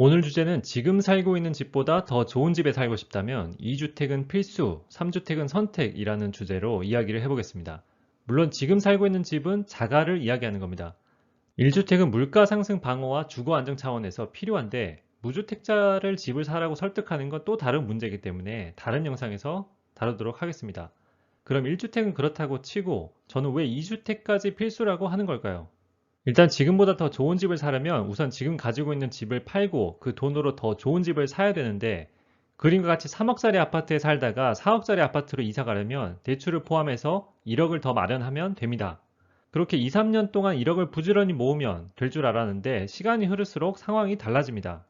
오늘 주제는 지금 살고 있는 집보다 더 좋은 집에 살고 싶다면 2주택은 필수, 3주택은 선택이라는 주제로 이야기를 해보겠습니다. 물론 지금 살고 있는 집은 자가를 이야기하는 겁니다. 1주택은 물가 상승 방어와 주거 안정 차원에서 필요한데 무주택자를 집을 사라고 설득하는 건 또 다른 문제이기 때문에 다른 영상에서 다루도록 하겠습니다. 그럼 1주택은 그렇다고 치고 저는 왜 2주택까지 필수라고 하는 걸까요? 일단 지금보다 더 좋은 집을 사려면 우선 지금 가지고 있는 집을 팔고 그 돈으로 더 좋은 집을 사야 되는데 그림과 같이 3억짜리 아파트에 살다가 4억짜리 아파트로 이사 가려면 대출을 포함해서 1억을 더 마련하면 됩니다. 그렇게 2, 3년 동안 1억을 부지런히 모으면 될 줄 알았는데 시간이 흐를수록 상황이 달라집니다.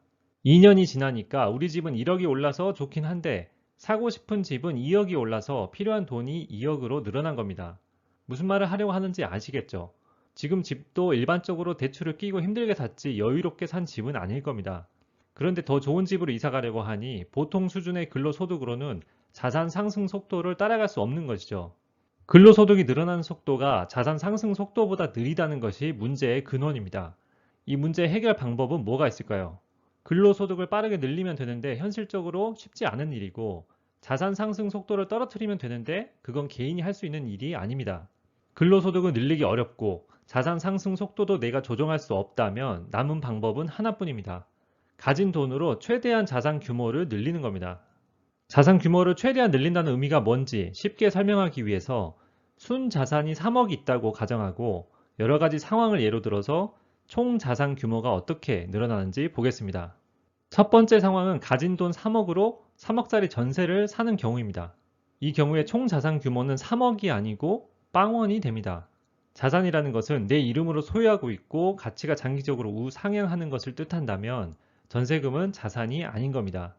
2년이 지나니까 우리 집은 1억이 올라서 좋긴 한데 사고 싶은 집은 2억이 올라서 필요한 돈이 2억으로 늘어난 겁니다. 무슨 말을 하려고 하는지 아시겠죠? 지금 집도 일반적으로 대출을 끼고 힘들게 샀지 여유롭게 산 집은 아닐 겁니다. 그런데 더 좋은 집으로 이사 가려고 하니 보통 수준의 근로소득으로는 자산 상승 속도를 따라갈 수 없는 것이죠. 근로소득이 늘어나는 속도가 자산 상승 속도보다 느리다는 것이 문제의 근원입니다. 이 문제의 해결 방법은 뭐가 있을까요? 근로소득을 빠르게 늘리면 되는데 현실적으로 쉽지 않은 일이고 자산 상승 속도를 떨어뜨리면 되는데 그건 개인이 할 수 있는 일이 아닙니다. 근로소득을 늘리기 어렵고 자산 상승 속도도 내가 조정할 수 없다면 남은 방법은 하나뿐입니다. 가진 돈으로 최대한 자산 규모를 늘리는 겁니다. 자산 규모를 최대한 늘린다는 의미가 뭔지 쉽게 설명하기 위해서 순 자산이 3억이 있다고 가정하고 여러 가지 상황을 예로 들어서 총 자산 규모가 어떻게 늘어나는지 보겠습니다. 첫 번째 상황은 가진 돈 3억으로 3억짜리 전세를 사는 경우입니다. 이 경우에 총 자산 규모는 3억이 아니고 빵원이 됩니다. 자산이라는 것은 내 이름으로 소유하고 있고 가치가 장기적으로 우상향하는 것을 뜻한다면 전세금은 자산이 아닌 겁니다.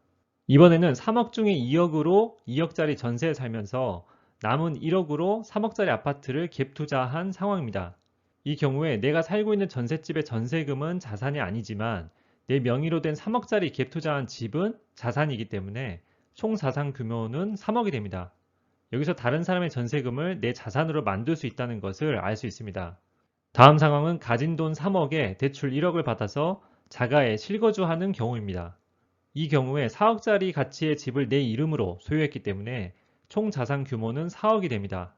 이번에는 3억 중에 2억으로 2억짜리 전세에 살면서 남은 1억으로 3억짜리 아파트를 갭 투자한 상황입니다. 이 경우에 내가 살고 있는 전셋집의 전세금은 자산이 아니지만 내 명의로 된 3억짜리 갭 투자한 집은 자산이기 때문에 총 자산 규모는 3억이 됩니다. 여기서 다른 사람의 전세금을 내 자산으로 만들 수 있다는 것을 알 수 있습니다. 다음 상황은 가진 돈 3억에 대출 1억을 받아서 자가에 실거주하는 경우입니다. 이 경우에 4억짜리 가치의 집을 내 이름으로 소유했기 때문에 총 자산 규모는 4억이 됩니다.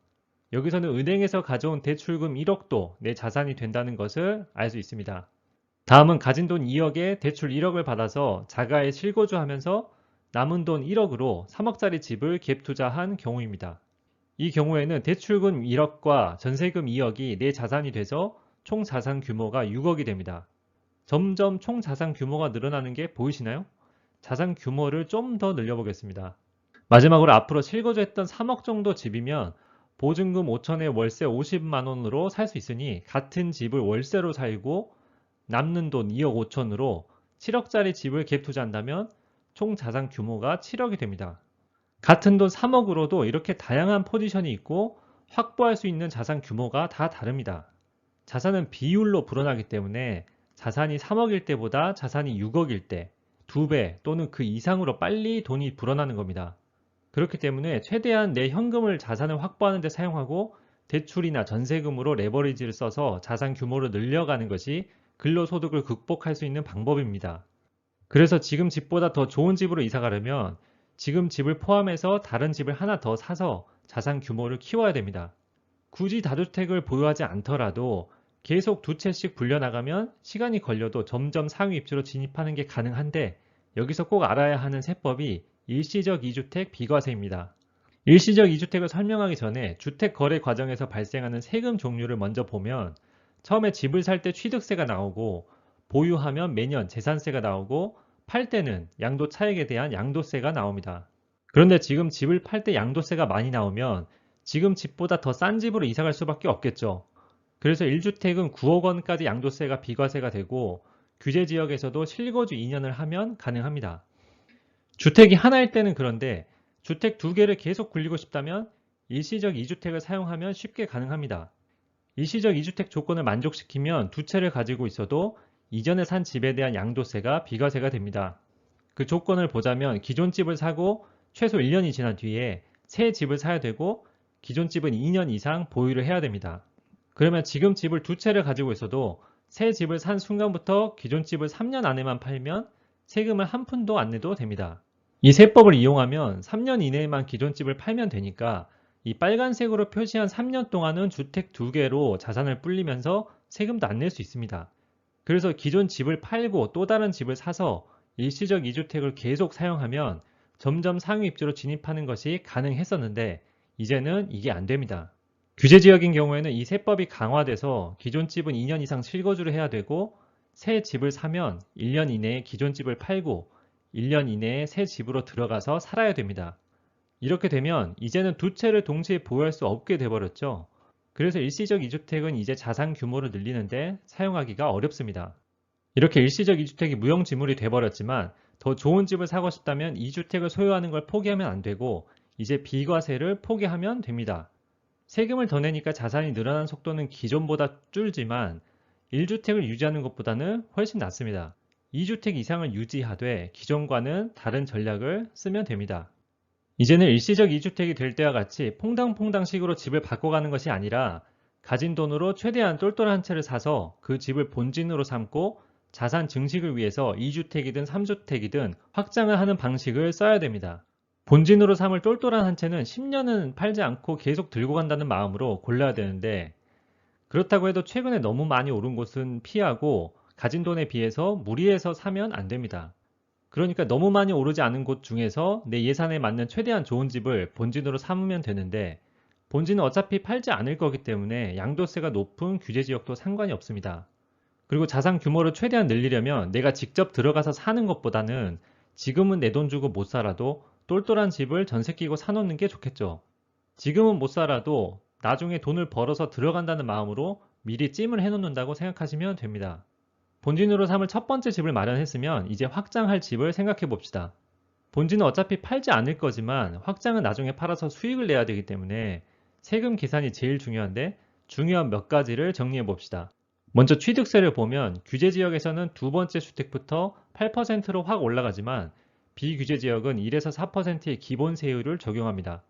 여기서는 은행에서 가져온 대출금 1억도 내 자산이 된다는 것을 알 수 있습니다. 다음은 가진 돈 2억에 대출 1억을 받아서 자가에 실거주하면서 남은 돈 1억으로 3억짜리 집을 갭 투자한 경우입니다. 이 경우에는 대출금 1억과 전세금 2억이 내 자산이 돼서 총 자산 규모가 6억이 됩니다. 점점 총 자산 규모가 늘어나는 게 보이시나요? 자산 규모를 좀 더 늘려보겠습니다. 마지막으로 앞으로 실거주했던 3억 정도 집이면 보증금 5천에 월세 50만 원으로 살 수 있으니 같은 집을 월세로 살고 남는 돈 2억 5천으로 7억짜리 집을 갭 투자한다면 총 자산 규모가 7억이 됩니다. 같은 돈 3억으로도 이렇게 다양한 포지션이 있고 확보할 수 있는 자산 규모가 다 다릅니다. 자산은 비율로 불어나기 때문에 자산이 3억일 때보다 자산이 6억일 때 2배 또는 그 이상으로 빨리 돈이 불어나는 겁니다. 그렇기 때문에 최대한 내 현금을 자산을 확보하는 데 사용하고 대출이나 전세금으로 레버리지를 써서 자산 규모를 늘려가는 것이 근로소득을 극복할 수 있는 방법입니다. 그래서 지금 집보다 더 좋은 집으로 이사 가려면 지금 집을 포함해서 다른 집을 하나 더 사서 자산 규모를 키워야 됩니다. 굳이 다주택을 보유하지 않더라도 계속 두 채씩 불려나가면 시간이 걸려도 점점 상위 입주로 진입하는 게 가능한데 여기서 꼭 알아야 하는 세법이 일시적 2주택 비과세입니다. 일시적 2주택을 설명하기 전에 주택 거래 과정에서 발생하는 세금 종류를 먼저 보면 처음에 집을 살 때 취득세가 나오고 보유하면 매년 재산세가 나오고 팔 때는 양도 차익에 대한 양도세가 나옵니다. 그런데 지금 집을 팔 때 양도세가 많이 나오면 지금 집보다 더 싼 집으로 이사 갈 수밖에 없겠죠. 그래서 1주택은 9억 원까지 양도세가 비과세가 되고 규제 지역에서도 실거주 2년을 하면 가능합니다. 주택이 하나일 때는 그런데 주택 두 개를 계속 굴리고 싶다면 일시적 2주택을 사용하면 쉽게 가능합니다. 일시적 2주택 조건을 만족시키면 두 채를 가지고 있어도 이전에 산 집에 대한 양도세가 비과세가 됩니다. 그 조건을 보자면 기존 집을 사고 최소 1년이 지난 뒤에 새 집을 사야 되고 기존 집은 2년 이상 보유를 해야 됩니다. 그러면 지금 집을 두 채를 가지고 있어도 새 집을 산 순간부터 기존 집을 3년 안에만 팔면 세금을 한 푼도 안 내도 됩니다. 이 세법을 이용하면 3년 이내에만 기존 집을 팔면 되니까 이 빨간색으로 표시한 3년 동안은 주택 두 개로 자산을 불리면서 세금도 안 낼 수 있습니다. 그래서 기존 집을 팔고 또 다른 집을 사서 일시적 2주택을 계속 사용하면 점점 상위 입주로 진입하는 것이 가능했었는데 이제는 이게 안 됩니다. 규제 지역인 경우에는 이 세법이 강화돼서 기존 집은 2년 이상 실거주를 해야 되고 새 집을 사면 1년 이내에 기존 집을 팔고 1년 이내에 새 집으로 들어가서 살아야 됩니다. 이렇게 되면 이제는 두 채를 동시에 보유할 수 없게 돼버렸죠. 그래서 일시적 2주택은 이제 자산 규모를 늘리는데 사용하기가 어렵습니다. 이렇게 일시적 2주택이 무용지물이 돼버렸지만 더 좋은 집을 사고 싶다면 2주택을 소유하는 걸 포기하면 안 되고 이제 비과세를 포기하면 됩니다. 세금을 더 내니까 자산이 늘어난 속도는 기존보다 줄지만 1주택을 유지하는 것보다는 훨씬 낫습니다. 2주택 이상을 유지하되 기존과는 다른 전략을 쓰면 됩니다. 이제는 일시적 2주택이 될 때와 같이 퐁당퐁당식으로 집을 바꿔가는 것이 아니라 가진 돈으로 최대한 똘똘한 채를 사서 그 집을 본진으로 삼고 자산 증식을 위해서 2주택이든 3주택이든 확장을 하는 방식을 써야 됩니다. 본진으로 삼을 똘똘한 한 채는 10년은 팔지 않고 계속 들고 간다는 마음으로 골라야 되는데 그렇다고 해도 최근에 너무 많이 오른 곳은 피하고 가진 돈에 비해서 무리해서 사면 안 됩니다. 그러니까 너무 많이 오르지 않은 곳 중에서 내 예산에 맞는 최대한 좋은 집을 본진으로 삼으면 되는데 본진은 어차피 팔지 않을 거기 때문에 양도세가 높은 규제 지역도 상관이 없습니다. 그리고 자산 규모를 최대한 늘리려면 내가 직접 들어가서 사는 것보다는 지금은 내 돈 주고 못 살아도 똘똘한 집을 전세 끼고 사놓는 게 좋겠죠. 지금은 못 살아도 나중에 돈을 벌어서 들어간다는 마음으로 미리 찜을 해놓는다고 생각하시면 됩니다. 본진으로 삼을 첫 번째 집을 마련했으면 이제 확장할 집을 생각해 봅시다. 본진은 어차피 팔지 않을 거지만 확장은 나중에 팔아서 수익을 내야 되기 때문에 세금 계산이 제일 중요한데 중요한 몇 가지를 정리해 봅시다. 먼저 취득세를 보면 규제 지역에서는 두 번째 주택부터 8%로 확 올라가지만 비규제 지역은 1에서 4%의 기본 세율을 적용합니다.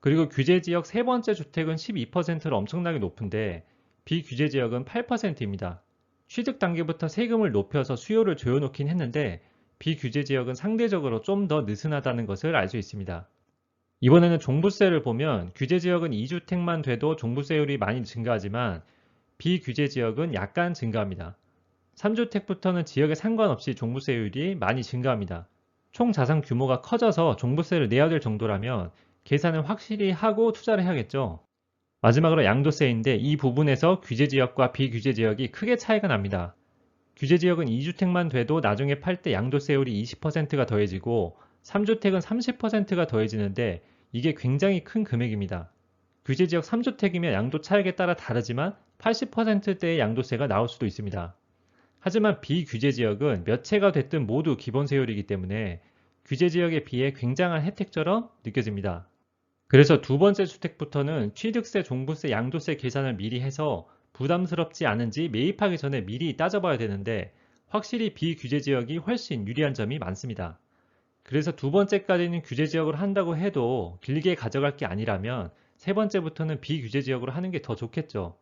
그리고 규제 지역 세 번째 주택은 12%로 엄청나게 높은데 비규제 지역은 8%입니다. 취득 단계부터 세금을 높여서 수요를 조여놓긴 했는데 비규제 지역은 상대적으로 좀 더 느슨하다는 것을 알 수 있습니다. 이번에는 종부세를 보면 규제 지역은 2주택만 돼도 종부세율이 많이 증가하지만 비규제 지역은 약간 증가합니다. 3주택부터는 지역에 상관없이 종부세율이 많이 증가합니다. 총 자산 규모가 커져서 종부세를 내야 될 정도라면 계산을 확실히 하고 투자를 해야겠죠. 마지막으로 양도세인데 이 부분에서 규제 지역과 비규제 지역이 크게 차이가 납니다. 규제 지역은 2주택만 돼도 나중에 팔 때 양도세율이 20%가 더해지고 3주택은 30%가 더해지는데 이게 굉장히 큰 금액입니다. 규제 지역 3주택이면 양도 차익에 따라 다르지만 80%대의 양도세가 나올 수도 있습니다. 하지만 비규제 지역은 몇 채가 됐든 모두 기본 세율이기 때문에 규제 지역에 비해 굉장한 혜택처럼 느껴집니다. 그래서 두 번째 주택부터는 취득세, 종부세, 양도세 계산을 미리 해서 부담스럽지 않은지 매입하기 전에 미리 따져봐야 되는데 확실히 비규제 지역이 훨씬 유리한 점이 많습니다. 그래서 두 번째까지는 규제 지역으로 한다고 해도 길게 가져갈 게 아니라면 세 번째부터는 비규제 지역으로 하는 게 더 좋겠죠.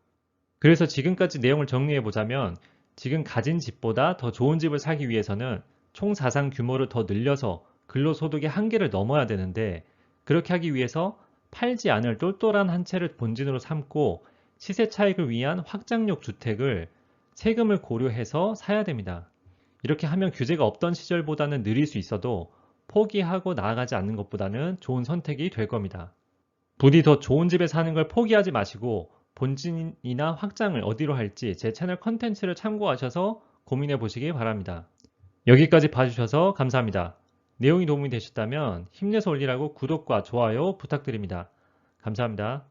그래서 지금까지 내용을 정리해 보자면 지금 가진 집보다 더 좋은 집을 사기 위해서는 총 자산 규모를 더 늘려서 근로소득의 한계를 넘어야 되는데 그렇게 하기 위해서 팔지 않을 똘똘한 한 채를 본진으로 삼고 시세 차익을 위한 확장력 주택을 세금을 고려해서 사야 됩니다. 이렇게 하면 규제가 없던 시절보다는 느릴 수 있어도 포기하고 나아가지 않는 것보다는 좋은 선택이 될 겁니다. 부디 더 좋은 집에 사는 걸 포기하지 마시고 본진이나 확장을 어디로 할지 제 채널 컨텐츠를 참고하셔서 고민해 보시기 바랍니다. 여기까지 봐주셔서 감사합니다. 내용이 도움이 되셨다면 힘내서 올리라고 구독과 좋아요 부탁드립니다. 감사합니다.